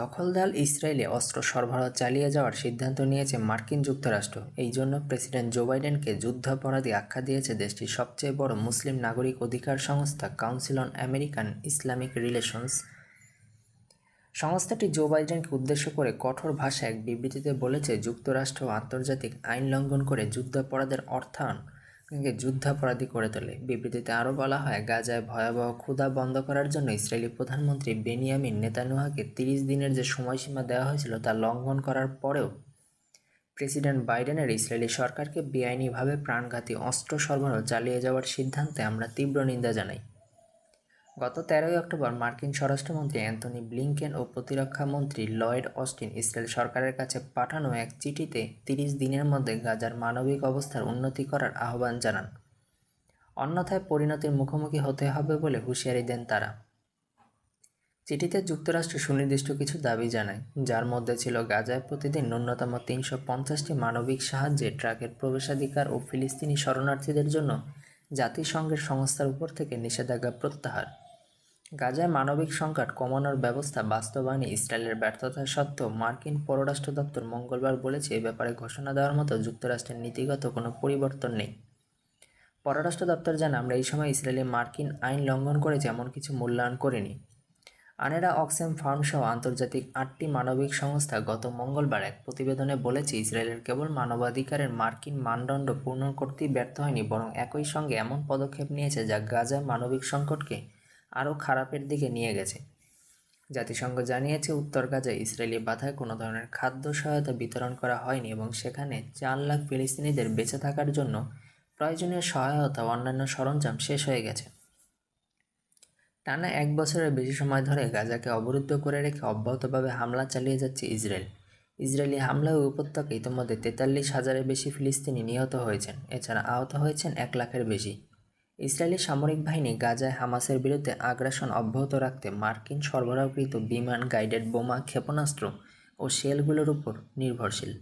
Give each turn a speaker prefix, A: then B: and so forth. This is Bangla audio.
A: দখলদার ইসরায়েলে অস্ত্র সরবরাহ চালিয়ে যাওয়ার সিদ্ধান্ত নিয়েছে মার্কিন যুক্তরাষ্ট্র এই জন্য প্রেসিডেন্ট জো বাইডেনকে যুদ্ধাপরাধী আখ্যা দিয়েছে দেশটির সবচেয়ে বড় মুসলিম নাগরিক অধিকার সংস্থা council on American Islamic relations সংস্থাটি জো বাইডেনকে উদ্দেশ্য করে কঠোর ভাষায় এক বিবৃতিতে বলেছে যুক্তরাষ্ট্র আন্তর্জাতিক আইন লঙ্ঘন করে যুদ্ধাপরাধের অর্থায়ন যুদ্ধাপরাধী করে তোলে বিবৃতিতে আরও বলা হয় গাজায় ভয়াবহ ক্ষুধা বন্ধ করার জন্য ইসরায়েলি প্রধানমন্ত্রী বেনিয়ামিন নেতানুহাকে তিরিশ দিনের যে সময়সীমা দেওয়া হয়েছিল তা লঙ্ঘন করার পরেও প্রেসিডেন্ট বাইডেনের ইসরায়েলি সরকারকে বেআইনিভাবে প্রাণঘাতী অস্ত্র সরবরাহ চালিয়ে যাওয়ার সিদ্ধান্তে আমরা তীব্র নিন্দা জানাই গত তেরোই অক্টোবর মার্কিন স্বরাষ্ট্রমন্ত্রী অ্যান্থনি ব্লিংকেন ও প্রতিরক্ষা মন্ত্রী লয়েড অস্টিন ইসরায়েল সরকারের কাছে পাঠানো এক চিঠিতে তিরিশ দিনের মধ্যে গাজার মানবিক অবস্থার উন্নতি করার আহ্বান জানান অন্যথায় পরিণতির মুখোমুখি হতে হবে বলে হুঁশিয়ারি দেন তারা চিঠিতে যুক্তরাষ্ট্র সুনির্দিষ্ট কিছু দাবি জানায় যার মধ্যে ছিল গাজায় প্রতিদিন ন্যূনতম তিনশো পঞ্চাশটি মানবিক সাহায্যে ট্রাকের প্রবেশাধিকার ও ফিলিস্তিনি শরণার্থীদের জন্য জাতিসংঘের সংস্থার উপর থেকে নিষেধাজ্ঞা প্রত্যাহার গাজায় মানবিক সংকট কমানোর ব্যবস্থা বাস্তবায়নে ইসরায়েলের ব্যর্থতা সত্ত্বেও মার্কিন পররাষ্ট্র দপ্তর মঙ্গলবার বলেছে এ ব্যাপারে ঘোষণা দেওয়ার মতো যুক্তরাষ্ট্রের নীতিগত কোনো পরিবর্তন নেই পররাষ্ট্র দপ্তর জানা আমরা এই সময় ইসরায়েলে মার্কিন আইন লঙ্ঘন করেছে এমন কিছু মূল্যায়ন করিনি আনেরা অক্সেম ফার্ম সহ আন্তর্জাতিক আটটি মানবিক সংস্থা গত মঙ্গলবার এক প্রতিবেদনে বলেছে ইসরায়েলের কেবল মানবাধিকারের মার্কিন মানদণ্ড পূর্ণ করতেই ব্যর্থ হয়নি বরং একই সঙ্গে এমন পদক্ষেপ নিয়েছে যা গাজায় মানবিক সংকটকে আরও খারাপের দিকে নিয়ে গেছে জাতিসংঘ জানিয়েছে উত্তর গাজায় ইসরায়েলি বাধায় কোনো ধরনের খাদ্য সহায়তা বিতরণ করা হয়নি এবং সেখানে চার লাখ ফিলিস্তিনিদের বেঁচে থাকার জন্য প্রয়োজনীয় সহায়তা অন্যান্য সরঞ্জাম শেষ হয়ে গেছে টানা এক বছরের বেশি সময় ধরে গাজাকে অবরুদ্ধ করে রেখে অব্যাহতভাবে হামলা চালিয়ে যাচ্ছে ইসরায়েল ইসরায়েলি হামলায় উপত্যকা ইতিমধ্যে তেতাল্লিশ হাজারের বেশি ফিলিস্তিনি নিহত হয়েছেন এছাড়া আহত হয়েছেন এক লাখের বেশি ইসরায়েলের সামরিক বাহিনী গাজায় হামাসের বিরুদ্ধে আগ্রাসন অব্যাহত রাখতে মার্কিন সরবরাহকৃত বিমান গাইডেড বোমা ক্ষেপণাস্ত্র ও শেলগুলোর উপর নির্ভরশীল